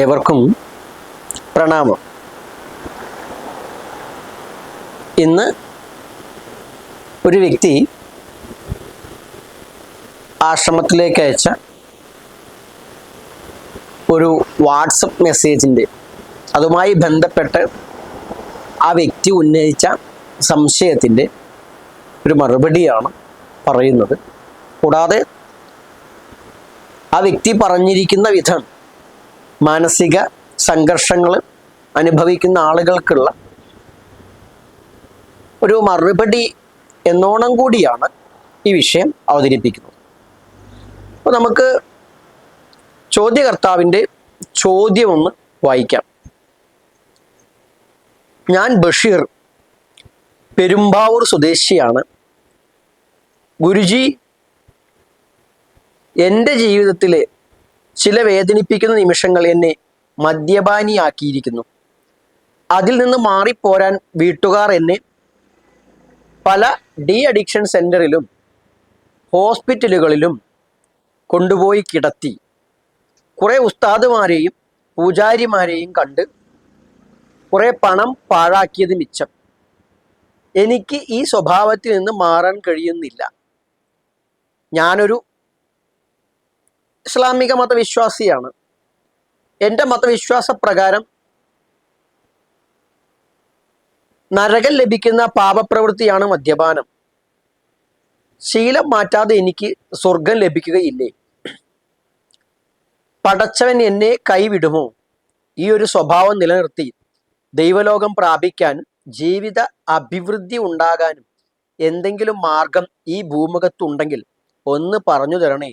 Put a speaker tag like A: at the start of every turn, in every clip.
A: ഏവർക്കും പ്രണാമം. ഇന്ന് ഒരു വ്യക്തി ആശ്രമത്തിലേക്ക് അയച്ച ഒരു വാട്സപ്പ് മെസ്സേജിന്റെ അതുമായി ബന്ധപ്പെട്ട് ആ വ്യക്തി ഉന്നയിച്ച സംശയത്തിന്റെ ഒരു മറുപടിയാണ് പറയുന്നത്. കൂടാതെ ആ വ്യക്തി പറഞ്ഞിരിക്കുന്ന വിധം മാനസിക സംഘർഷങ്ങൾ അനുഭവിക്കുന്ന ആളുകൾക്കുള്ള ഒരു മറുപടി എന്നോണം കൂടിയാണ് ഈ വിഷയം അവതരിപ്പിക്കുന്നത്. അപ്പോൾ നമുക്ക് ചോദ്യകർത്താവിന്റെ ചോദ്യം ഒന്ന് വായിക്കാം. ഞാൻ ബഷീർ പെരുമ്പാവൂർ സ്വദേശിയാണ്. ഗുരുജി എന്റെ ജീവിതത്തിലെ ചില വേദനിപ്പിക്കുന്ന നിമിഷങ്ങൾ എന്നെ മദ്യപാനിയാക്കിയിരിക്കുന്നു. അതിൽ നിന്ന് മാറിപ്പോരാൻ വീട്ടുകാർ എന്നെ പല ഡി അഡിക്ഷൻ സെന്ററിലും ഹോസ്പിറ്റലുകളിലും കൊണ്ടുപോയി കിടത്തി. കുറേ ഉസ്താദുമാരെയും പൂജാരിമാരെയും കണ്ട് കുറേ പണം പാഴാക്കിയത് മിച്ചം. എനിക്ക് ഈ സ്വഭാവത്തിൽ നിന്ന് മാറാൻ കഴിയുന്നില്ല. ഞാനൊരു ഇസ്ലാമിക മതവിശ്വാസിയാണ്. എന്റെ മതവിശ്വാസ പ്രകാരം നരകം ലഭിക്കുന്ന പാപപ്രവൃത്തിയാണ് മദ്യപാനം. ശീലം മാറ്റാതെ എനിക്ക് സ്വർഗം ലഭിക്കുകയില്ലേ? പടച്ചവൻ എന്നെ കൈവിടുമോ? ഈ ഒരു സ്വഭാവം നിലനിർത്തി ദൈവലോകം പ്രാപിക്കാനും ജീവിത അഭിവൃദ്ധി ഉണ്ടാകാനും എന്തെങ്കിലും മാർഗം ഈ ഭൂമുഖത്തുണ്ടെങ്കിൽ ഒന്ന് പറഞ്ഞു തരണേ.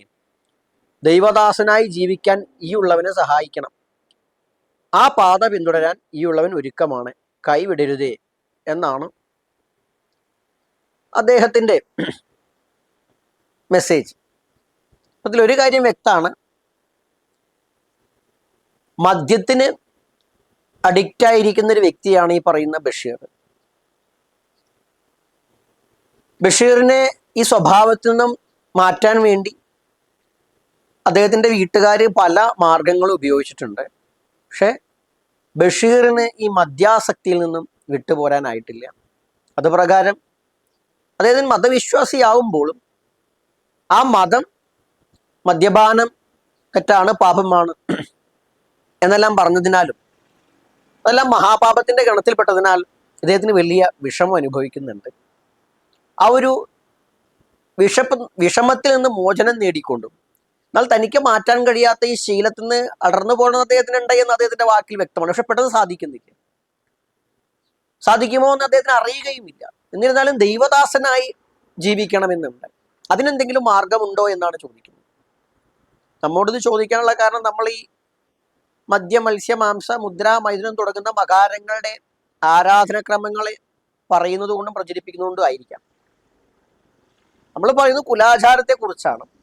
A: ദൈവദാസനായി ജീവിക്കാൻ ഈ ഉള്ളവനെ സഹായിക്കണം. ആ പാത പിന്തുടരാൻ ഈ ഉള്ളവൻ ഒരുക്കമാണ്. കൈവിടരുതേ എന്നാണ് അദ്ദേഹത്തിന്റെ മെസ്സേജ്. അതിലൊരു കാര്യം വ്യക്തമാണ്. മദ്യത്തിന് അഡിക്റ്റ് ആയിരിക്കുന്ന ഒരു വ്യക്തിയാണ് ഈ പറയുന്ന ബഷീർ. ബഷീറിനെ ഈ സ്വഭാവത്തിൽ നിന്നും മാറ്റാൻ വേണ്ടി അദ്ദേഹത്തിന്റെ വീട്ടുകാർ പല മാർഗങ്ങളും ഉപയോഗിച്ചിട്ടുണ്ട്. പക്ഷേ ബഷീറിന് ഈ മദ്യാസക്തിയിൽ നിന്നും വിട്ടുപോരാനായിട്ടില്ല. അത് പ്രകാരം അദ്ദേഹത്തിന് മതവിശ്വാസിയാവുമ്പോഴും ആ മതം മദ്യപാനം തെറ്റാണ് പാപമാണ് എന്നെല്ലാം പറഞ്ഞതിനാലും അതെല്ലാം മഹാപാപത്തിന്റെ ഗണത്തിൽപ്പെട്ടതിനാൽ ഇദ്ദേഹത്തിന് വലിയ വിഷമം അനുഭവിക്കുന്നുണ്ട്. ആ ഒരു വിഷപ്പ് വിഷമത്തിൽ നിന്ന് മോചനം നേടിക്കൊണ്ടും എന്നാൽ തനിക്ക് മാറ്റാൻ കഴിയാത്ത ഈ ശീലത്തിൽ നിന്ന് അടർന്നു പോകണം അദ്ദേഹത്തിന് ഉണ്ട് എന്ന് അദ്ദേഹത്തിന്റെ വാക്കിൽ വ്യക്തമാണ്. പക്ഷെ പെട്ടെന്ന് സാധിക്കുന്നില്ല. സാധിക്കുമോ എന്ന് അദ്ദേഹത്തിന് അറിയുകയുമില്ല. എന്നിരുന്നാലും ദൈവദാസനായി ജീവിക്കണമെന്നുണ്ട്. അതിനെന്തെങ്കിലും മാർഗമുണ്ടോ എന്നാണ് ചോദിക്കുന്നത്. നമ്മോടിത് ചോദിക്കാനുള്ള കാരണം നമ്മൾ ഈ മദ്യ മത്സ്യ മാംസ മുദ്ര മൈഥുനം തുടങ്ങുന്ന മകാരങ്ങളുടെ ആരാധനക്രമങ്ങളെ പറയുന്നത് കൊണ്ടും പ്രചരിപ്പിക്കുന്നതുകൊണ്ടും ആയിരിക്കാം. നമ്മൾ പറയുന്നത് കുലാചാരത്തെ കുറിച്ചാണ്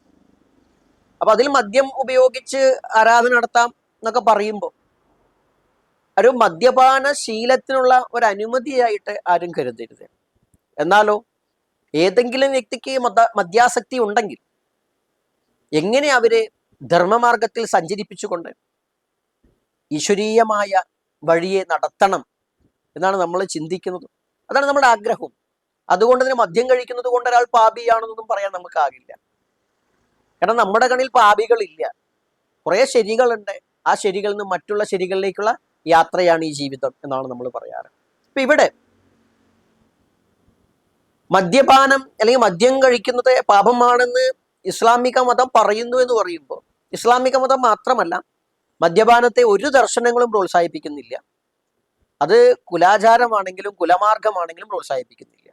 A: അപ്പൊ അതിൽ മദ്യം ഉപയോഗിച്ച് ആരാധന നടത്താം എന്നൊക്കെ പറയുമ്പോൾ ഒരു മദ്യപാന ശീലത്തിനുള്ള ഒരു അനുമതിയായിട്ട് ആരും കരുതരുത്. എന്നാലോ ഏതെങ്കിലും വ്യക്തിക്ക് മത മദ്യാസക്തി ഉണ്ടെങ്കിൽ എങ്ങനെ അവരെ ധർമ്മമാർഗത്തിൽ സഞ്ചരിപ്പിച്ചുകൊണ്ട് ഈശ്വരീയമായ വഴിയെ നടത്തണം എന്നാണ് നമ്മൾ ചിന്തിക്കുന്നത്. അതാണ് നമ്മുടെ ആഗ്രഹം അതുകൊണ്ട് തന്നെ മദ്യം കഴിക്കുന്നത് കൊണ്ട് ഒരാൾ പാപിയാണെന്നൊന്നും പറയാൻ നമുക്കാകില്ല കാരണം നമ്മുടെ കണ്ണിൽ പാപികളില്ല. കുറേ ശരികളുണ്ട്. ആ ശരികളിൽ നിന്ന് മറ്റുള്ള ശരികളിലേക്കുള്ള യാത്രയാണ് ഈ ജീവിതം എന്നാണ് നമ്മൾ പറയാറ്. ഇപ്പൊ ഇവിടെ മദ്യപാനം അല്ലെങ്കിൽ മദ്യം കഴിക്കുന്നത് പാപമാണെന്ന് ഇസ്ലാമിക മതം പറയുന്നു എന്ന് പറയുമ്പോൾ ഇസ്ലാമിക മതം മാത്രമല്ല മദ്യപാനത്തെ ഒരു ദർശനങ്ങളും പ്രോത്സാഹിപ്പിക്കുന്നില്ല. അത് കുലാചാരമാണെങ്കിലും കുലമാർഗമാണെങ്കിലും പ്രോത്സാഹിപ്പിക്കുന്നില്ല.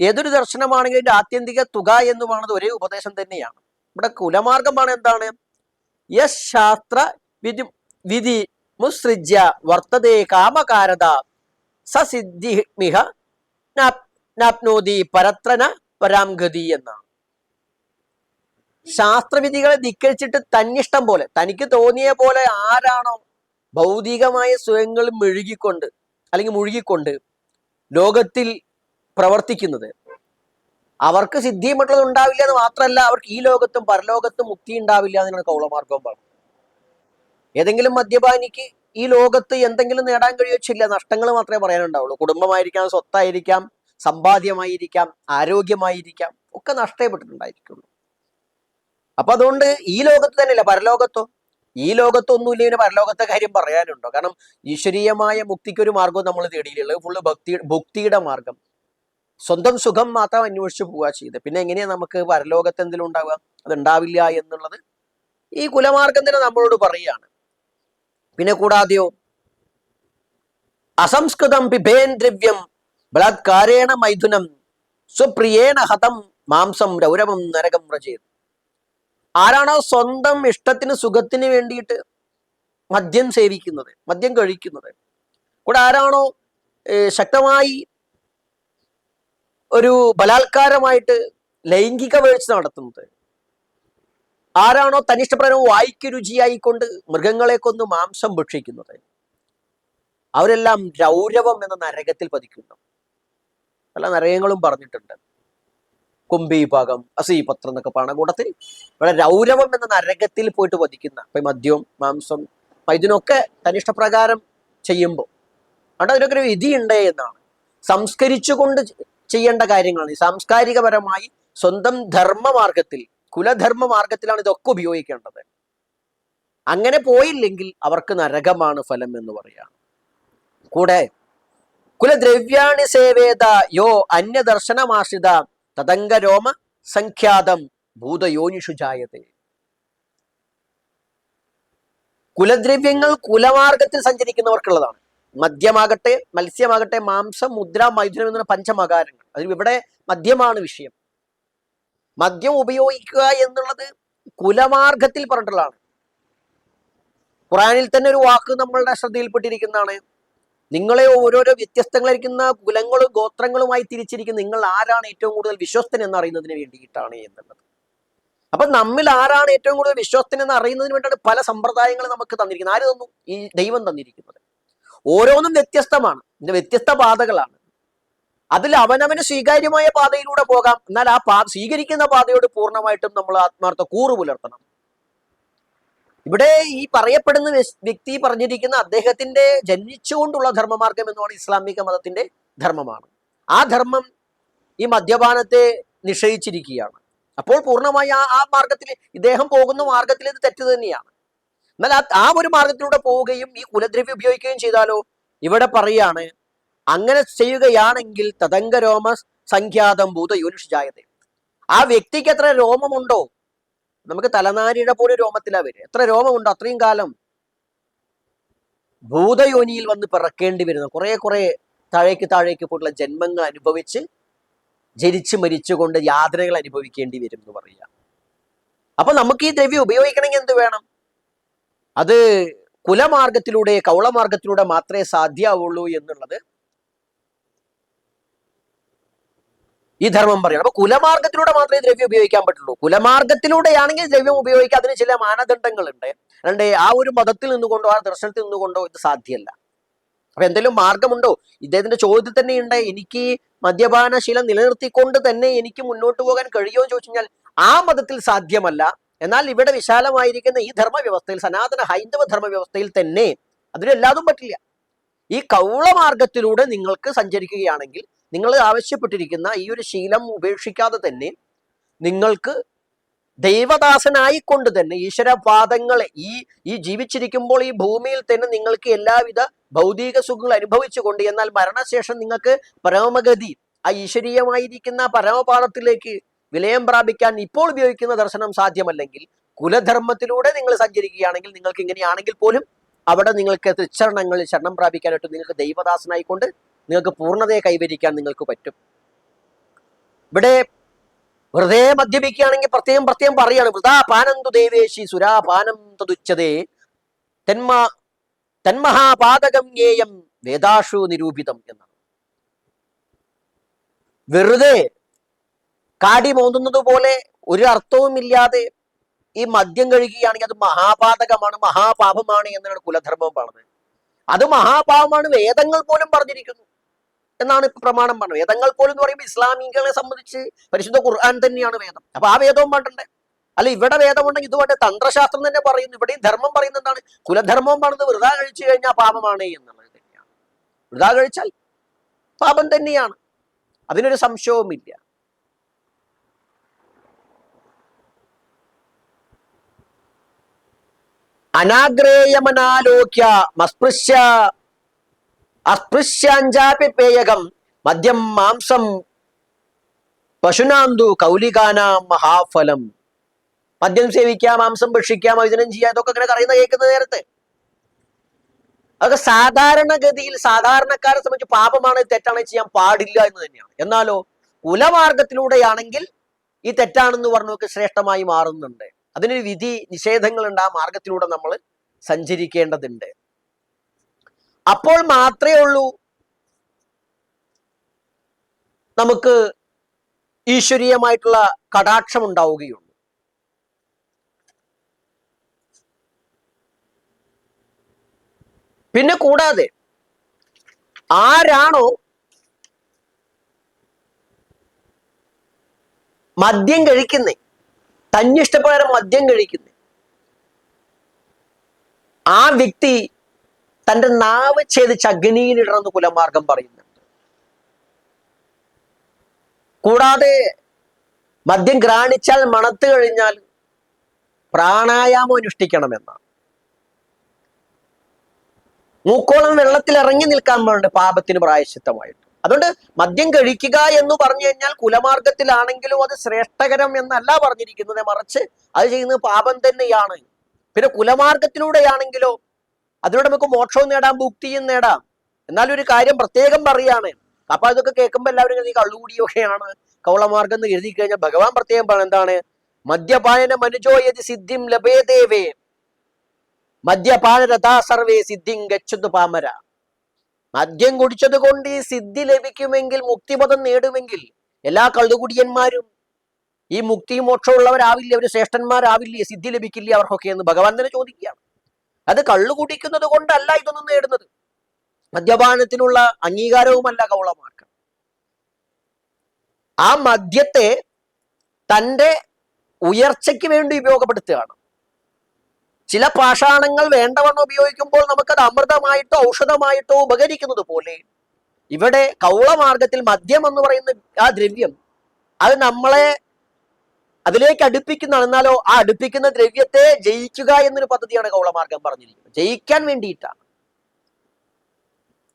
A: ഏതൊരു ദർശനമാണെങ്കിലും ആത്യന്തിക തുക എന്നുമാണത് ഒരേ ഉപദേശം തന്നെയാണ്. ഇവിടെ കുലമാർഗമാണ് എന്താണ്? യശ് ശാസ്ത്ര വിധി വിധി മുസൃജ്യ വർത്തതേ കാമകാരത സസിദ്ധിമിഹ നാപ്നോതി പരത്രന പരാംഗതി എന്നാണ് ശാസ്ത്രവിധികളെ ധിക്കരിച്ചിട്ട് തന്നിഷ്ടം പോലെ തനിക്ക് തോന്നിയ പോലെ ആരാണോ ഭൗതികമായ സ്വയങ്ങൾ മെഴുകിക്കൊണ്ട് അല്ലെങ്കിൽ മുഴുകിക്കൊണ്ട് ലോകത്തിൽ പ്രവർത്തിക്കുന്നത്. അവർക്ക് സിദ്ധിയും മറ്റുള്ളത് ഉണ്ടാവില്ല എന്ന് മാത്രമല്ല അവർക്ക് ഈ ലോകത്തും പരലോകത്തും മുക്തി ഉണ്ടാവില്ല എന്നാണ് കൗളമാർഗം പറഞ്ഞത്. ഏതെങ്കിലും മദ്യപാനിക്ക് ഈ ലോകത്ത് എന്തെങ്കിലും നേടാൻ കഴിയുവച്ചില്ല നഷ്ടങ്ങൾ മാത്രമേ പറയാനുണ്ടാവുള്ളൂ. കുടുംബമായിരിക്കാം സ്വത്തായിരിക്കാം സമ്പാദ്യമായിരിക്കാം ആരോഗ്യമായിരിക്കാം ഒക്കെ നഷ്ടപ്പെട്ടിട്ടുണ്ടായിരിക്കുള്ളൂ. അപ്പൊ അതുകൊണ്ട് ഈ ലോകത്ത് തന്നെയല്ല പരലോകത്തോ? ഈ ലോകത്തൊന്നുമില്ല ഇതിന് പരലോകത്തെ കാര്യം പറയാനുണ്ടോ? കാരണം ഈശ്വരീയമായ മുക്തിക്ക് ഒരു മാർഗവും നമ്മൾ തേടിയിട്ടുള്ളത് ഫുള്ള് ഭക്തി ഭുക്തിയുടെ മാർഗം സ്വന്തം സുഖം മാത്രം അന്വേഷിച്ച് പോവുക ചെയ്ത് പിന്നെ എങ്ങനെയാ നമുക്ക് പരലോകത്ത് എന്തെങ്കിലും ഉണ്ടാവുക? അത് ഉണ്ടാവില്ല എന്നുള്ളത് ഈ കുലമാർഗം തന്നെ നമ്മളോട് പറയുകയാണ്. പിന്നെ കൂടാതെയോ അസംസ്കൃതം പിഭേൻ ദ്രവ്യം ബലാത്കാരേണ മൈഥുനം സ്വപ്രിയേണ ഹതം മാംസം രൗരവം നരകം രചയത് ആരാണോ സ്വന്തം ഇഷ്ടത്തിന് സുഖത്തിന് വേണ്ടിയിട്ട് മദ്യം സേവിക്കുന്നത് മദ്യം കഴിക്കുന്നത്. കൂടെ ആരാണോ ശക്തമായി ഒരു ബലാത്കാരമായിട്ട് ലൈംഗിക വീഴ്ച നടത്തുന്നത്. ആരാണോ തനിഷ്ടപ്രകാരം വായിക്ക് രുചിയായിക്കൊണ്ട് മൃഗങ്ങളെ കൊന്ന് മാംസം ഭക്ഷിക്കുന്നത്. അവരെല്ലാം രൗരവം എന്ന നരകത്തിൽ പതിക്കുന്നു. പല നരകങ്ങളും പറഞ്ഞിട്ടുണ്ട്. കുംഭീഭാഗം അസീപത്രം എന്നൊക്കെ പണകൂടത്തിൽ ഇവിടെ രൗരവം എന്ന നരകത്തിൽ പോയിട്ട് പതിക്കുന്ന ഇപ്പൊ മദ്യവും മാംസം ഇതിനൊക്കെ തനിഷ്ടപ്രകാരം ചെയ്യുമ്പോൾ. അവിടെ അതിനൊക്കെ ഒരു വിധിയുണ്ട് എന്നാണ്. സംസ്കരിച്ചുകൊണ്ട് ചെയ്യേണ്ട കാര്യങ്ങളാണ്. സാംസ്കാരികപരമായി സ്വന്തം ധർമ്മമാർഗത്തിൽ കുലധർമ്മ മാർഗത്തിലാണ് ഇതൊക്കെ ഉപയോഗിക്കേണ്ടത്. അങ്ങനെ പോയില്ലെങ്കിൽ അവർക്ക് നരകമാണ് ഫലം എന്ന് പറയാം. കൂടെ കുലദ്രവ്യാണി സേവേത യോ അന്യദർശനമാശ്രിത തദംഗരോമ സംഖ്യാതം ഭൂതയോനിഷു ജായതേ. കുലദ്രവ്യങ്ങൾ കുലമാർഗത്തിൽ സഞ്ചരിക്കുന്നവർക്കുള്ളതാണ്. മദ്യമാകട്ടെ മത്സ്യമാകട്ടെ മാംസം മുദ്ര മൈഥുനം എന്ന പഞ്ചമകാരങ്ങൾ. അതിൽ ഇവിടെ മദ്യമാണ് വിഷയം. മദ്യം ഉപയോഗിക്കുക എന്നുള്ളത് കുലമാർഗത്തിൽ പറഞ്ഞിട്ടുള്ളതാണ്. ഖുറാനിൽ തന്നെ ഒരു വാക്ക് നമ്മളുടെ ശ്രദ്ധയിൽപ്പെട്ടിരിക്കുന്നതാണ്. നിങ്ങളെ ഓരോരോ വ്യത്യസ്തങ്ങളായിരിക്കുന്ന കുലങ്ങളും ഗോത്രങ്ങളുമായി തിരിച്ചിരിക്കുന്ന നിങ്ങൾ ആരാണ് ഏറ്റവും കൂടുതൽ വിശ്വസ്തൻ എന്ന് അറിയുന്നതിന് വേണ്ടിയിട്ടാണ് എന്നുള്ളത്. അപ്പൊ നമ്മിൽ ആരാണ് ഏറ്റവും കൂടുതൽ വിശ്വസ്തൻ എന്ന് അറിയുന്നതിന് വേണ്ടിയാണ് പല സമ്പ്രദായങ്ങളും നമുക്ക് തന്നിരിക്കുന്നത്. ആര് തന്നു? ഈ ദൈവം തന്നിരിക്കുന്നത്. ഓരോന്നും വ്യത്യസ്തമാണ്. വ്യത്യസ്ത പാതകളാണ്. അതിൽ അവനവന് സ്വീകാര്യമായ പാതയിലൂടെ പോകാം. എന്നാൽ ആ പാ സ്വീകരിക്കുന്ന പാതയോട് പൂർണമായിട്ടും നമ്മൾ ആത്മാർത്ഥ കൂറ് പുലർത്തണം. ഇവിടെ ഈ പറയപ്പെടുന്ന വ്യക്തി പറഞ്ഞിരിക്കുന്ന അദ്ദേഹത്തിന്റെ ജനിച്ചുകൊണ്ടുള്ള ധർമ്മമാർഗം എന്നാണ് ഇസ്ലാമിക മതത്തിന്റെ ധർമ്മമാണ്. ആ ധർമ്മം ഈ മദ്യപാനത്തെ നിഷേധിച്ചിരിക്കുകയാണ്. അപ്പോൾ പൂർണമായി ആ ആ മാർഗത്തിൽ ഇദ്ദേഹം പോകുന്ന മാർഗത്തിൽ ഇത് തെറ്റ് തന്നെയാണ്. എന്നാൽ ആ ഒരു മാർഗത്തിലൂടെ പോവുകയും ഈ കുലദ്രവ്യം ഉപയോഗിക്കുകയും ചെയ്താലോ? ഇവിടെ പറയാണ് അങ്ങനെ ചെയ്യുകയാണെങ്കിൽ തദംഗരോമ സംഖ്യാതം ഭൂത യോനിഷായത ആ വ്യക്തിക്ക് എത്ര രോമമുണ്ടോ? നമുക്ക് തലനാരിയുടെ പോലെ രോമത്തിലാ വരും എത്ര രോമമുണ്ടോ അത്രയും കാലം? ഭൂതയോനിയിൽ വന്ന് പിറക്കേണ്ടി വരുന്ന കുറെ കുറെ താഴേക്ക് താഴേക്ക് പോയിട്ടുള്ള ജന്മങ്ങൾ അനുഭവിച്ച് ജനിച്ച് മരിച്ചുകൊണ്ട് യാതനകൾ അനുഭവിക്കേണ്ടി വരും എന്ന് പറയുക. അപ്പൊ നമുക്ക് ഈ ദ്രവ്യം ഉപയോഗിക്കണമെങ്കിൽ എന്ത് വേണം? അത് കുലമാർഗത്തിലൂടെ കൗളമാർഗത്തിലൂടെ മാത്രമേ സാധ്യമാവുള്ളൂ എന്നുള്ളത് ഈ ധർമ്മം പറയണം അപ്പൊ കുലമാർഗത്തിലൂടെ മാത്രമേ ദ്രവ്യം ഉപയോഗിക്കാൻ പറ്റുള്ളൂ. കുലമാർഗത്തിലൂടെയാണെങ്കിൽ ദ്രവ്യം ഉപയോഗിക്കാൻ അതിന് ചില മാനദണ്ഡങ്ങളുണ്ട്. രണ്ട് ആ ഒരു മതത്തിൽ നിന്നുകൊണ്ടോ ആ ദർശനത്തിൽ നിന്നുകൊണ്ടോ ഇത് സാധ്യമല്ല. അപ്പൊ എന്തെങ്കിലും മാർഗമുണ്ടോ? ഇദ്ദേഹത്തിന്റെ ചോദ്യത്തിൽ തന്നെ ഉണ്ട്. എനിക്ക് മദ്യപാനശീലം നിലനിർത്തിക്കൊണ്ട് തന്നെ എനിക്ക് മുന്നോട്ട് പോകാൻ കഴിയുമോ എന്ന് ചോദിച്ചു കഴിഞ്ഞാൽ ആ മതത്തിൽ സാധ്യമല്ല. എന്നാൽ ഇവിടെ വിശാലമായിരിക്കുന്ന ഈ ധർമ്മ വ്യവസ്ഥയിൽ സനാതന ഹൈന്ദവ ധർമ്മ വ്യവസ്ഥയിൽ തന്നെ അതിലെല്ലാതും പറ്റില്ല. ഈ കൗളമാർഗത്തിലൂടെ നിങ്ങൾക്ക് സഞ്ചരിക്കുകയാണെങ്കിൽ നിങ്ങൾ ആവശ്യപ്പെട്ടിരിക്കുന്ന ഈ ഒരു ശീലം ഉപേക്ഷിക്കാതെ തന്നെ നിങ്ങൾക്ക് ദൈവദാസനായിക്കൊണ്ട് തന്നെ ഈശ്വരപാദങ്ങളെ ഈ ഈ ജീവിച്ചിരിക്കുമ്പോൾ ഈ ഭൂമിയിൽ തന്നെ നിങ്ങൾക്ക് എല്ലാവിധ ഭൗതിക സുഖങ്ങൾ അനുഭവിച്ചുകൊണ്ട് എന്നാൽ മരണശേഷം നിങ്ങൾക്ക് പരമഗതി ആ ഈശ്വരീയമായിരിക്കുന്ന പരമപാദത്തിലേക്ക് വിലയം പ്രാപിക്കാൻ ഇപ്പോൾ ഉപയോഗിക്കുന്ന ദർശനം സാധ്യമല്ലെങ്കിൽ കുലധർമ്മത്തിലൂടെ നിങ്ങൾ സഞ്ചരിക്കുകയാണെങ്കിൽ നിങ്ങൾക്ക് ഇങ്ങനെയാണെങ്കിൽ പോലും അവിടെ നിങ്ങൾക്ക് തൃച്ചരണങ്ങളിൽ ശരണം പ്രാപിക്കാനായിട്ട് നിങ്ങൾക്ക് ദൈവദാസനായിക്കൊണ്ട് നിങ്ങൾക്ക് പൂർണതയെ കൈവരിക്കാൻ നിങ്ങൾക്ക് പറ്റും. ഇവിടെ വെറുതെ മദ്യപിക്കുകയാണെങ്കിൽ പ്രത്യേകം പ്രത്യേകം പറയാണ് വൃതാ പാനന്തു ദേവേശി സുരാപാനം തുച്ഛതേ തന്മ തന്മഹാപാതകം ജ്ഞേയം വേദാഷു നിരൂപിതം എന്നാണ്. വെറുതെ കാടി മോന്തുന്നത് പോലെ ഒരു അർത്ഥവുമില്ലാതെ ഈ മദ്യം കഴുകുകയാണെങ്കിൽ അത് മഹാപാതകമാണ് മഹാപാപമാണ് എന്നാണ് കുലധർമ്മം പറഞ്ഞത്. അത് മഹാപാപമാണ് വേദങ്ങൾ പോലും പറഞ്ഞിരിക്കുന്നു എന്നാണ് ഇപ്പൊ പ്രമാണം പറഞ്ഞത്. വേദങ്ങൾ പോലും എന്ന് പറയുമ്പോൾ ഇസ്ലാമികളെ സംബന്ധിച്ച് പരിശുദ്ധ ഖുർആൻ തന്നെയാണ് വേദം. അപ്പൊ ആ വേദവും പാട്ടണ്ടേ അല്ല ഇവിടെ വേദമുണ്ടെങ്കിൽ ഇതുപോലെ തന്ത്രശാസ്ത്രം തന്നെ പറയുന്നു. ഇവിടെയും ധർമ്മം പറയുന്നത് എന്താണ്? കുലധർമ്മം പറഞ്ഞത് വൃതാ കഴിച്ചു കഴിഞ്ഞാൽ പാപമാണ് എന്നുള്ളത് തന്നെയാണ്. വൃതാ കഴിച്ചാൽ പാപം തന്നെയാണ്. അതിനൊരു സംശയവുമില്ല. അനാഗ്രേയമനാലോക്യ മസ്പൃശ്യ അസ്പൃശ്യാഞ്ചാപി പേയകം മദ്യം മാംസം പശുനാന്തു കൗലികാനാം മഹാഫലം. മദ്യം സേവിക്കാം മാംസം ഭക്ഷിക്കാം വൈദ്യനം ചെയ്യാം ഇതൊക്കെ ഇങ്ങനെ കറിയുന്ന കേൾക്കുന്ന നേരത്തെ. അതൊക്കെ സാധാരണഗതിയിൽ സാധാരണക്കാരെ സംബന്ധിച്ച് പാപമാണ് തെറ്റാണ് ചെയ്യാൻ പാടില്ല എന്ന് തന്നെയാണ്. എന്നാലോ കുലമാർഗത്തിലൂടെയാണെങ്കിൽ ഈ തെറ്റാണെന്ന് പറഞ്ഞൊക്കെ ശ്രേഷ്ഠമായി മാറുന്നുണ്ട്. അതിനൊരു വിധി നിഷേധങ്ങളുണ്ട് ആ മാർഗത്തിലൂടെ നമ്മൾ സഞ്ചരിക്കേണ്ടതുണ്ട്. അപ്പോൾ മാത്രമേ ഉള്ളൂ നമുക്ക് ഈശ്വരീയമായിട്ടുള്ള കടാക്ഷം ഉണ്ടാവുകയുള്ളൂ പിന്നെ കൂടാതെ ആരാണോ മദ്യം കഴിക്കുന്നേ തന്നിഷ്ടപ്രകാരം മദ്യം കഴിക്കുന്നു. ആ വ്യക്തി തന്റെ നാവ് ഛേദിച്ച് അഗ്നിയിലിടണമെന്ന് കുലമാർഗം പറയുന്നുണ്ട് കൂടാതെ മദ്യം ഗ്രാണിച്ചാൽ മണത്ത് കഴിഞ്ഞാൽ പ്രാണായാമം അനുഷ്ഠിക്കണമെന്നാണ്. മൂക്കോളം വെള്ളത്തിൽ ഇറങ്ങി നിൽക്കാൻ പാടുണ്ട് പാപത്തിന് പ്രായശ്ചിത്തമായിട്ട്. അതുകൊണ്ട് മദ്യം കഴിക്കുക എന്ന് പറഞ്ഞു കഴിഞ്ഞാൽ കുലമാർഗത്തിലാണെങ്കിലും അത് ശ്രേഷ്ഠകരം എന്നല്ല പറഞ്ഞിരിക്കുന്നത്. മറിച്ച് അത് ചെയ്യുന്നത് പാപം തന്നെയാണ്. പിന്നെ കുലമാർഗത്തിലൂടെയാണെങ്കിലോ അതിലൂടെ നമുക്ക് മോക്ഷവും നേടാം ഭുക്തിയും നേടാം. എന്നാൽ ഒരു കാര്യം പ്രത്യേകം പറയാണ്. അപ്പൊ അതൊക്കെ കേൾക്കുമ്പോൾ എല്ലാവരും കരുതി കള്ളുകൂടിയൊക്കെയാണ് കൗളമാർഗം എന്ന് എഴുതി കഴിഞ്ഞാൽ ഭഗവാൻ പ്രത്യേകം പറഞ്ഞ എന്താണ്? മദ്യപാനന മനുജോയതി സിദ്ധിം ലഭേദേവേ. മദ്യപാനരഥാ സർവേ സിദ്ധിം ഗച്ഛതു പാമര. മദ്യം കുടിച്ചത് കൊണ്ട് ഈ സിദ്ധി ലഭിക്കുമെങ്കിൽ മുക്തിപദം നേടുമെങ്കിൽ എല്ലാ കള്ളുകുടിയന്മാരും ഈ മുക്തി മോക്ഷമുള്ളവരാവില്ല അവർ ശ്രേഷ്ഠന്മാരാവില്ലേ സിദ്ധി ലഭിക്കില്ലേ അവർക്കൊക്കെ എന്ന് ഭഗവാൻ തന്നെ ചോദിക്കുകയാണ്. അത് കള്ളുകുടിക്കുന്നത് കൊണ്ടല്ല ഇതൊന്നും നേടുന്നത്. മദ്യപാനത്തിനുള്ള അംഗീകാരവുമല്ല കൗളമാർക്ക് ആ മദ്യത്തെ തന്റെ ഉയർച്ചയ്ക്ക് വേണ്ടി ഉപയോഗപ്പെടുത്തുകയാണ്. ചില പാഷാണങ്ങൾ വേണ്ടവണ്ണം ഉപയോഗിക്കുമ്പോൾ നമുക്കത് അമൃതമായിട്ടോ ഔഷധമായിട്ടോ ഉപകരിക്കുന്നത് പോലെ. ഇവിടെ കൗളമാർഗത്തിൽ മദ്യം എന്ന് പറയുന്ന ആ ദ്രവ്യം അത് നമ്മളെ അതിലേക്ക് അടുപ്പിക്കുന്ന എന്നാലോ ആ അടുപ്പിക്കുന്ന ദ്രവ്യത്തെ ജയിക്കുക എന്നൊരു പദ്ധതിയാണ് കൗളമാർഗം പറഞ്ഞിരിക്കുന്നത്. ജയിക്കാൻ വേണ്ടിയിട്ടാണ്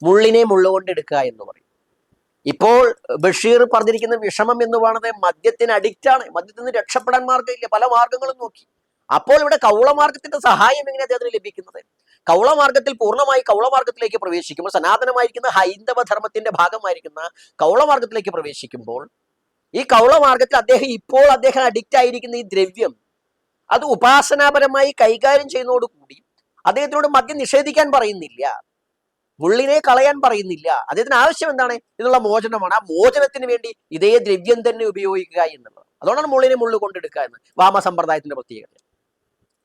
A: മുള്ളിനെ മുള്ളുകൊണ്ട് എടുക്കുക എന്ന് പറയും. ഇപ്പോൾ ബഷീർ പറഞ്ഞിരിക്കുന്ന വിഷമം എന്ന് പറയുന്നത് മദ്യത്തിന് അഡിക്റ്റ് ആണ്. മദ്യത്തിൽ നിന്ന് രക്ഷപ്പെടാൻ മാർഗമില്ല. പല മാർഗങ്ങളും നോക്കി. അപ്പോൾ ഇവിടെ കൗളമാർഗത്തിന്റെ സഹായം എങ്ങനെ അദ്ദേഹത്തിന് ലഭിക്കുന്നത്? കൗളമാർഗത്തിൽ പൂർണമായി കൗളമാർഗത്തിലേക്ക് പ്രവേശിക്കുമ്പോൾ സനാതനമായിരിക്കുന്ന ഹൈന്ദവ ധർമ്മത്തിന്റെ ഭാഗമായിരിക്കുന്ന കൗളമാർഗത്തിലേക്ക് പ്രവേശിക്കുമ്പോൾ ഈ കൗളമാർഗത്തിൽ അദ്ദേഹം ഇപ്പോൾ അദ്ദേഹം അഡിക്റ്റ് ആയിരിക്കുന്ന ഈ ദ്രവ്യം അത് ഉപാസനാപരമായി കൈകാര്യം ചെയ്യുന്നതോടുകൂടി അദ്ദേഹത്തിനോട് മദ്യം നിഷേധിക്കാൻ പറയുന്നില്ല മുള്ളിനെ കളയാൻ പറയുന്നില്ല. അദ്ദേഹത്തിന് ആവശ്യം എന്താണ്? ഇതിനുള്ള മോചനമാണ്. ആ മോചനത്തിന് വേണ്ടി ഇതേ ദ്രവ്യം തന്നെ ഉപയോഗിക്കുക എന്നുള്ളത്. അതുകൊണ്ടാണ് മുള്ളിനെ മുള്ളു കൊണ്ടെടുക്കുക എന്ന് വാമസമ്പ്രദായത്തിന്റെ പ്രത്യേകത.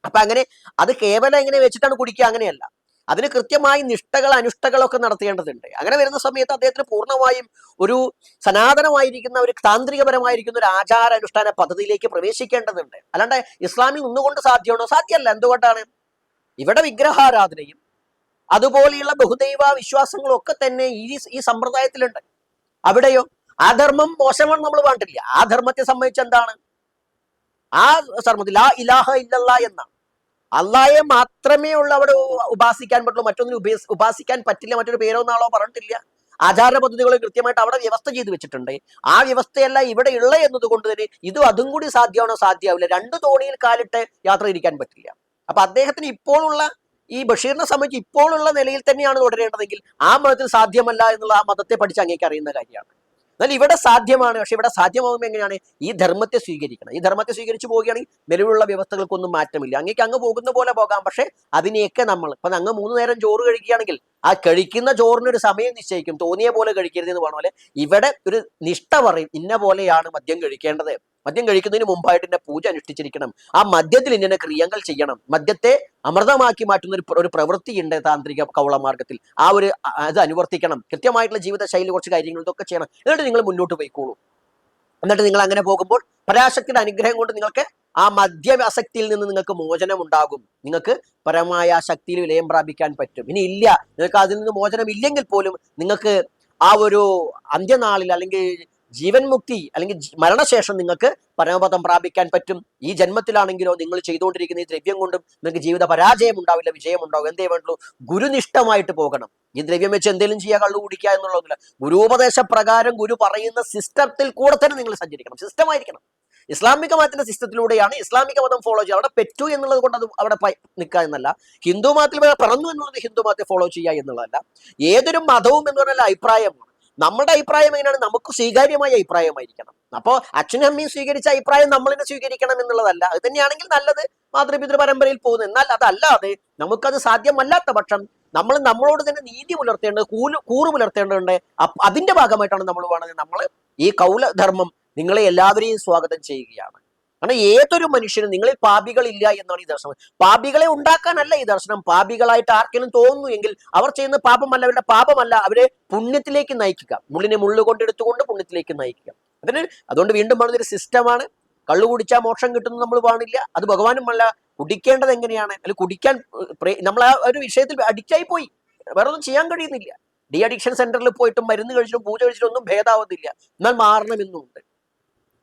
A: അപ്പൊ അങ്ങനെ അത് കേവലം ഇങ്ങനെ വെച്ചിട്ടാണ് കുടിക്കുക? അങ്ങനെയല്ല. അതിന് കൃത്യമായി നിഷ്ഠകൾ അനുഷ്ഠകളൊക്കെ നടത്തേണ്ടതുണ്ട്. അങ്ങനെ വരുന്ന സമയത്ത് അദ്ദേഹത്തിന് പൂർണമായും ഒരു സനാതനമായിരിക്കുന്ന ഒരു താന്ത്രികപരമായിരിക്കുന്ന ഒരു ആചാര അനുഷ്ഠാന പദ്ധതിയിലേക്ക് പ്രവേശിക്കേണ്ടതുണ്ട്. അല്ലാണ്ട് ഇസ്ലാമിൽ നിന്നുകൊണ്ട് സാധ്യമാണോ? സാധ്യമല്ല. എന്തുകൊണ്ടാണ്? ഇവിടെ വിഗ്രഹാരാധനയും അതുപോലെയുള്ള ബഹുദൈവ വിശ്വാസങ്ങളും ഒക്കെ തന്നെ ഈ ഈ സമ്പ്രദായത്തിലുണ്ട്. അവിടെയോ? ആ ധർമ്മം മോശമാണ് നമ്മൾ വേണ്ടില്ല ആ ധർമ്മത്തെ സംബന്ധിച്ച് എന്താണ്? ആ ധർമ്മത്തിൽ ആ ഇലാഹ ഇല്ലല്ല എന്നാണ്. അള്ളായെ മാത്രമേ ഉള്ളൂ അവിടെ ഉപാസിക്കാൻ പറ്റുള്ളൂ. മറ്റൊന്നിനും ഉപേസ് ഉപാസിക്കാൻ പറ്റില്ല. മറ്റൊരു പേരോ നാളോ പറഞ്ഞിട്ടില്ല. ആചാര പദ്ധതികൾ കൃത്യമായിട്ട് അവിടെ വ്യവസ്ഥ ചെയ്തു വെച്ചിട്ടുണ്ട്. ആ വ്യവസ്ഥയല്ല ഇവിടെ ഉള്ള എന്നതുകൊണ്ട് തന്നെ ഇതും അതും കൂടി സാധ്യമാണോ സാധ്യമാവില്ല. രണ്ട് തോണിയിൽ കാലിട്ട് യാത്ര ഇരിക്കാൻ പറ്റില്ല. അപ്പൊ അദ്ദേഹത്തിന് ഇപ്പോഴുള്ള ഈ ബഷീറിനെ സംബന്ധിച്ച് ഇപ്പോഴുള്ള നിലയിൽ തന്നെയാണ് തുടരേണ്ടതെങ്കിൽ ആ മതത്തിൽ സാധ്യമല്ല എന്നുള്ള ആ മതത്തെ പഠിച്ച് അങ്ങേക്ക് അറിയുന്ന കാര്യമാണ്. എന്നാൽ ഇവിടെ സാധ്യമാണ് പക്ഷെ ഇവിടെ സാധ്യമാകുമ്പോൾ എങ്ങനെയാണ്? ഈ ധർമ്മത്തെ സ്വീകരിക്കണം. ഈ ധർമ്മത്തെ സ്വീകരിച്ചു പോവുകയാണെങ്കിൽ നിലവിലുള്ള വ്യവസ്ഥകൾക്കൊന്നും മാറ്റമില്ല. അങ്ങേക്ക് അങ്ങ് പോകുന്ന പോലെ പോകാം പക്ഷെ അതിനെയൊക്കെ നമ്മൾ ഇപ്പൊ അങ്ങ് മൂന്ന് നേരം ചോറ് കഴിക്കുകയാണെങ്കിൽ ആ കഴിക്കുന്ന ചോറിനൊരു സമയം നിശ്ചയിക്കും. തോന്നിയ പോലെ കഴിക്കരുത് എന്ന് പറഞ്ഞ പോലെ ഇവിടെ ഒരു നിഷ്ഠ പറയും ഇന്ന പോലെയാണ് മദ്യം കഴിക്കേണ്ടത്. മദ്യം കഴിക്കുന്നതിന് മുമ്പായിട്ട് എന്നെ പൂജ അനുഷ്ഠിച്ചിരിക്കണം. ആ മദ്യത്തിൽ ഇങ്ങനെ ക്രിയകൾ ചെയ്യണം. മദ്യത്തെ അമൃതമാക്കി മാറ്റുന്ന ഒരു ഒരു പ്രവൃത്തിയുണ്ട് താന്ത്രിക കവളമാർഗത്തിൽ ആ ഒരു അത് അനുവർത്തിക്കണം. കൃത്യമായിട്ടുള്ള ജീവിത ശൈലി കുറച്ച് കാര്യങ്ങൾ ഇതൊക്കെ ചെയ്യണം. എന്നിട്ട് നിങ്ങൾ മുന്നോട്ട് പോയിക്കോളൂ. എന്നിട്ട് നിങ്ങൾ അങ്ങനെ പോകുമ്പോൾ പരാശക്തിയുടെ അനുഗ്രഹം കൊണ്ട് നിങ്ങൾക്ക് ആ മദ്യാസക്തിയിൽ നിന്ന് നിങ്ങൾക്ക് മോചനം ഉണ്ടാകും. നിങ്ങൾക്ക് പരമായ ശക്തിയിൽ വിലയം പ്രാപിക്കാൻ പറ്റും. ഇനി ഇല്ല. നിങ്ങൾക്ക് അതിൽ നിന്ന് മോചനം ഇല്ലെങ്കിൽ പോലും നിങ്ങൾക്ക് ആ ഒരു അന്ത്യനാളിൽ അല്ലെങ്കിൽ ജീവൻ മുക്തി അല്ലെങ്കിൽ മരണശേഷം നിങ്ങൾക്ക് പരമപദം പ്രാപിക്കാൻ പറ്റും. ഈ ജന്മത്തിലാണെങ്കിലോ നിങ്ങൾ ചെയ്തുകൊണ്ടിരിക്കുന്ന ഈ ദ്രവ്യം കൊണ്ടും നിങ്ങൾക്ക് ജീവിത പരാജയം ഉണ്ടാവില്ല വിജയം ഉണ്ടാവും. എന്തേ വേണ്ടുള്ളൂ? ഗുരുനിഷ്ഠമായിട്ട് പോകണം. ഈ ദ്രവ്യം വെച്ച് എന്തെങ്കിലും ചെയ്യുക കള്ളു കുടിക്കുക എന്നുള്ളതൊന്നുമില്ല. ഗുരുപദേശ പ്രകാരം ഗുരു പറയുന്ന സിസ്റ്റത്തിൽ കൂടെ തന്നെ നിങ്ങൾ സഞ്ചരിക്കണം. സിസ്റ്റമായിരിക്കണം. ഇസ്ലാമിക മതത്തിന്റെ സിസ്റ്റത്തിലൂടെയാണ് ഇസ്ലാമിക മതം ഫോളോ ചെയ്യുക. അവിടെ പെറ്റു എന്നുള്ളത് കൊണ്ട് അത് അവിടെ നിൽക്കുക എന്നല്ല. ഹിന്ദു മതത്തിൽ പറഞ്ഞു എന്നുള്ളത് ഹിന്ദു മതത്തെ ഫോളോ ചെയ്യുക എന്നുള്ളതല്ല. ഏതൊരു മതവും എന്ന് പറഞ്ഞാൽ അഭിപ്രായമാണ്. നമ്മുടെ അഭിപ്രായം എങ്ങനെയാണ്? നമുക്ക് സ്വീകാര്യമായ അഭിപ്രായമായിരിക്കണം. അപ്പോൾ അച്ഛനും അമ്മയും സ്വീകരിച്ച അഭിപ്രായം നമ്മൾ തന്നെ സ്വീകരിക്കണം എന്നുള്ളതല്ല. അത് തന്നെയാണെങ്കിൽ നല്ലത്. മാതൃപിതൃ പരമ്പരയിൽ പോകുന്നു. എന്നാൽ അതല്ലാതെ നമുക്കത് സാധ്യമല്ലാത്ത പക്ഷം നമ്മൾ നമ്മളോട് തന്നെ നീതി പുലർത്തേണ്ടത് കൂൽ കൂറ് പുലർത്തേണ്ടതുണ്ട്. അതിന്റെ ഭാഗമായിട്ടാണ് നമ്മൾ വേണത് നമ്മൾ ഈ കൗലധർമ്മം നിങ്ങളെ എല്ലാവരെയും സ്വാഗതം ചെയ്യുകയാണ്. കാരണം ഏതൊരു മനുഷ്യനും നിങ്ങളിൽ പാപികളില്ല എന്നാണ് ഈ ദർശനം. പാപികളെ ഉണ്ടാക്കാനല്ല ഈ ദർശനം. പാപികളായിട്ട് ആർക്കെങ്കിലും തോന്നുന്നു എങ്കിൽ അവർ ചെയ്യുന്ന പാപമല്ല അവരുടെ പാപമല്ല അവരെ പുണ്യത്തിലേക്ക് നയിക്കുക. മുള്ളിനെ മുള്ളു കൊണ്ടെടുത്തുകൊണ്ട് പുണ്യത്തിലേക്ക് നയിക്കുക. അതിന് അതുകൊണ്ട് വീണ്ടും പറഞ്ഞൊരു സിസ്റ്റമാണ് കള്ളു കുടിച്ചാൽ മോക്ഷം കിട്ടുന്നു നമ്മൾ പാടില്ല അത് ഭഗവാനും അല്ല. കുടിക്കേണ്ടത് എങ്ങനെയാണ്? അല്ലെങ്കിൽ കുടിക്കാൻ നമ്മൾ ആ ഒരു വിഷയത്തിൽ അഡിക്റ്റായി പോയി. വേറെ ഒന്നും ചെയ്യാൻ കഴിയുന്നില്ല. ഡി അഡിക്ഷൻ സെന്ററിൽ പോയിട്ടും മരുന്ന് കഴിച്ചിട്ടും പൂജ കഴിച്ചിട്ടും ഒന്നും ഭേദാവുന്നില്ല. എന്നാൽ മാറണമെന്നുണ്ട്.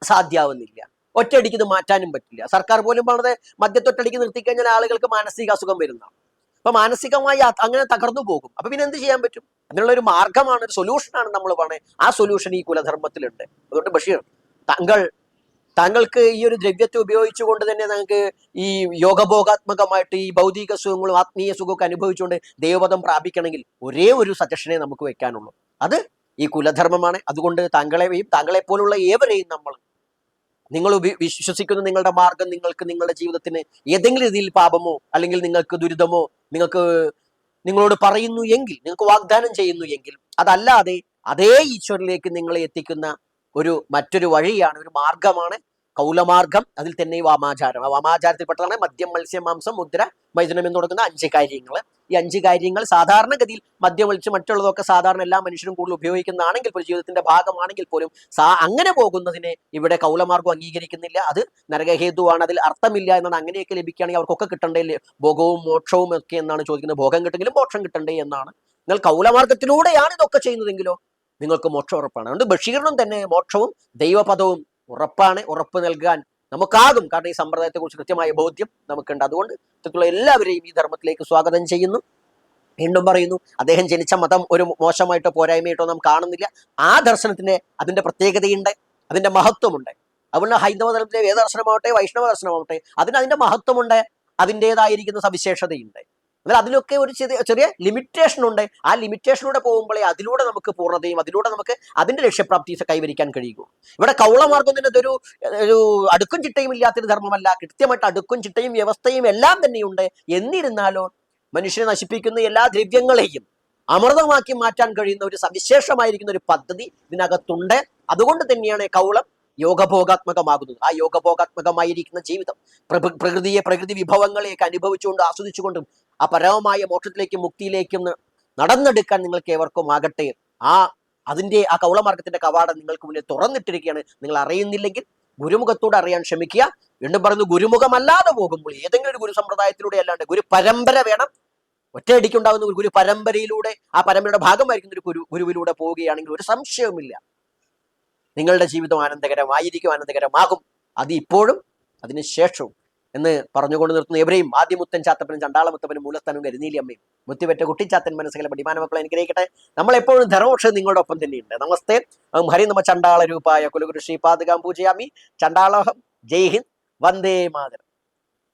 A: സാധ്യാവുന്നില്ല. ഒറ്റയടിക്ക് ഇത് മാറ്റാനും പറ്റില്ല. സർക്കാർ പോലും പറഞ്ഞത് മദ്യത്തൊട്ടടിക്ക് നിർത്തിക്കഴിഞ്ഞാൽ ആളുകൾക്ക് മാനസിക അസുഖം വരുന്നതാണ് അപ്പൊ മാനസികമായി അങ്ങനെ തകർന്നു പോകും. അപ്പൊ പിന്നെ എന്ത് ചെയ്യാൻ പറ്റും? അതിനുള്ള ഒരു മാർഗമാണ് ഒരു സൊല്യൂഷനാണ് നമ്മൾ പറഞ്ഞത്. ആ സൊല്യൂഷൻ ഈ കുലധർമ്മത്തിലുണ്ട്. അതുകൊണ്ട് ബഷീർ താങ്കൾ താങ്കൾക്ക് ഈ ഒരു ദ്രവ്യത്തെ ഉപയോഗിച്ചുകൊണ്ട് തന്നെ നിങ്ങൾക്ക് ഈ യോഗഭോഗാത്മകമായിട്ട് ഈ ഭൗതിക സുഖങ്ങളും ആത്മീയ സുഖമൊക്കെ അനുഭവിച്ചുകൊണ്ട് ദൈവപദം പ്രാപിക്കണമെങ്കിൽ ഒരേ ഒരു സജഷനെ നമുക്ക് വെക്കാനുള്ളൂ. അത് ഈ കുലധർമ്മമാണ്. അതുകൊണ്ട് താങ്കളെയും താങ്കളെ പോലുള്ള ഏവരെയും നമ്മൾ നിങ്ങൾ വിശ്വസിക്കുന്ന നിങ്ങളുടെ മാർഗം നിങ്ങൾക്ക് നിങ്ങളുടെ ജീവിതത്തിന് ഏതെങ്കിലും രീതിയിൽ പാപമോ അല്ലെങ്കിൽ നിങ്ങൾക്ക് ദുരിതമോ നിങ്ങൾക്ക് നിങ്ങളോട് പറയുന്നു എങ്കിൽ നിങ്ങൾക്ക് വാഗ്ദാനം ചെയ്യുന്നു എങ്കിൽ അതല്ലാതെ അതേ ഈശ്വരിലേക്ക് നിങ്ങളെ എത്തിക്കുന്ന ഒരു മറ്റൊരു വഴിയാണ് ഒരു മാർഗമാണ് കൗലമാർഗം അതിൽ തന്നെ ഈ വാമാചാരം. ആ വാമാചാരത്തിൽപ്പെട്ടതാണ് മദ്യം മത്സ്യം മാംസം മുദ്ര മൈഥുനം എന്ന് തുടങ്ങുന്ന അഞ്ച് കാര്യങ്ങൾ. ഈ അഞ്ച് കാര്യങ്ങൾ സാധാരണഗതിയിൽ മദ്യം മത്സ്യം മറ്റുള്ളതൊക്കെ സാധാരണ എല്ലാ മനുഷ്യരും കൂടുതൽ ഉപയോഗിക്കുന്നതാണെങ്കിൽ പോലും ജീവിതത്തിന്റെ ഭാഗമാണെങ്കിൽ പോലും സാ അങ്ങനെ പോകുന്നതിനെ ഇവിടെ കൗലമാർഗം അംഗീകരിക്കുന്നില്ല. അത് നരകഹേതുവാണ്. അതിൽ അർത്ഥമില്ല എന്നാണ് അങ്ങനെയൊക്കെ ലഭിക്കുകയാണെങ്കിൽ അവർക്കൊക്കെ കിട്ടണ്ടേ ഭോഗവും മോക്ഷവും ഒക്കെ എന്നാണ് ചോദിക്കുന്നത്. ഭോഗം കിട്ടെങ്കിലും മോക്ഷം കിട്ടണ്ടേ എന്നാണ്. നിങ്ങൾ കൗലമാർഗത്തിലൂടെയാണ് ഇതൊക്കെ ചെയ്യുന്നതെങ്കിലോ? നിങ്ങൾക്ക് മോക്ഷം ഉറപ്പാണ്. അതുകൊണ്ട് ബഷീറിനും തന്നെ മോക്ഷവും ദൈവപദവും ഉറപ്പാണ് ഉറപ്പ് നൽകാൻ നമുക്കാകും. കാരണം ഈ സമ്പ്രദായത്തെക്കുറിച്ച് കൃത്യമായ ബോധ്യം നമുക്കുണ്ട്. അതുകൊണ്ട് ഇത്തരത്തിലുള്ള എല്ലാവരെയും ഈ ധർമ്മത്തിലേക്ക് സ്വാഗതം ചെയ്യുന്നു. വീണ്ടും പറയുന്നു അദ്ദേഹം ജനിച്ച മതം ഒരു മോശമായിട്ടോ പോരായ്മയായിട്ടോ നാം കാണുന്നില്ല. ആ ദർശനത്തിന് അതിന്റെ പ്രത്യേകതയുണ്ട് അതിന്റെ മഹത്വമുണ്ട്. അതുകൊണ്ട് ഹൈന്ദവ ധർമ്മത്തിലെ വേദദർശനമാവട്ടെ വൈഷ്ണവ ദർശനമാവട്ടെ അതിന് അതിന്റെ മഹത്വമുണ്ട് അതിന്റേതായിരിക്കുന്ന സവിശേഷതയുണ്ട്. എന്നാൽ അതിലൊക്കെ ഒരു ചെറിയ ചെറിയ ലിമിറ്റേഷൻ ഉണ്ട്. ആ ലിമിറ്റേഷനിലൂടെ പോകുമ്പോഴേ അതിലൂടെ നമുക്ക് പൂർണതയും അതിലൂടെ നമുക്ക് അതിന്റെ ലക്ഷ്യപ്രാപ്തി കൈവരിക്കാൻ കഴിയൂ. ഇവിടെ കൗളമാർഗം തന്നെ ഇതൊരു ഒരു അടുക്കും ചിട്ടയും ഇല്ലാത്തൊരു ധർമ്മമല്ല. കൃത്യമായിട്ട് അടുക്കും ചിട്ടയും വ്യവസ്ഥയും എല്ലാം തന്നെയുണ്ട്. എന്നിരുന്നാലോ മനുഷ്യനെ നശിപ്പിക്കുന്ന എല്ലാ ദ്രവ്യങ്ങളെയും അമൃതമാക്കി മാറ്റാൻ കഴിയുന്ന ഒരു സവിശേഷമായിരിക്കുന്ന ഒരു പദ്ധതി ഇതിനകത്തുണ്ട്. അതുകൊണ്ട് തന്നെയാണ് കൗളം യോഗഭോഗാത്മകമാകുന്നത്. ആ യോഗഭോഗാത്മകമായിരിക്കുന്ന ജീവിതം പ്രകൃതിയെ പ്രകൃതി വിഭവങ്ങളെയൊക്കെ അനുഭവിച്ചുകൊണ്ട് ആസ്വദിച്ചുകൊണ്ടും ആ പരമമായ മോക്ഷത്തിലേക്കും മുക്തിയിലേക്കും നടന്നെടുക്കാൻ നിങ്ങൾക്ക് ഏവർക്കും ആകട്ടെ. ആ അതിന്റെ ആ കൗളമാർഗത്തിന്റെ കവാടം നിങ്ങൾക്ക് മുന്നിൽ തുറന്നിട്ടിരിക്കുകയാണ്. നിങ്ങൾ അറിയുന്നില്ലെങ്കിൽ ഗുരുമുഖത്തോടെ അറിയാൻ ശ്രമിക്കുക. വീണ്ടും പറഞ്ഞു ഗുരുമുഖമല്ലാതെ പോകുമ്പോൾ ഏതെങ്കിലും ഒരു ഗുരു സമ്പ്രദായത്തിലൂടെ അല്ലാണ്ട് ഗുരു പരമ്പര വേണം. ഒറ്റയടിക്കുണ്ടാകുന്ന ഒരു ഗുരു പരമ്പരയിലൂടെ ആ പരമ്പരയുടെ ഭാഗമായിരിക്കുന്ന ഒരു ഗുരു ഗുരുവിലൂടെ പോവുകയാണെങ്കിൽ ഒരു സംശയവുമില്ല. നിങ്ങളുടെ ജീവിതം ആനന്ദകരമായിരിക്കും ആനന്ദകരമാകും. അത് ഇപ്പോഴും അതിന് ശേഷവും. എന്ന് പറഞ്ഞുകൊണ്ട് നിർത്തുന്ന. എവരെയും ആദ്യമുത്തൻ ചാത്തപ്പനും ചണ്ടാളമുത്തപ്പനും മൂലസ്ഥാനവും കരുനീലി അമ്മയും മുത്തിവെറ്റ കുട്ടിച്ചാത്തൻ മനസ്സിലെ പഠിമാന മക്കളെ അനുഗ്രഹിക്കട്ടെ. നമ്മൾ എപ്പോഴും ധർമ്മോക്ഷം നിങ്ങളുടെ ഒപ്പം തന്നെയുണ്ട്. നമസ്തേ. ഹരി നമ്മ ചണ്ടാള രൂപായ കുലഗുരു ശ്രീ പാദകാം പൂജയാമി. ചണ്ടാളഹം ജയ് ഹിന്ദ്. വന്ദേ മാതരം.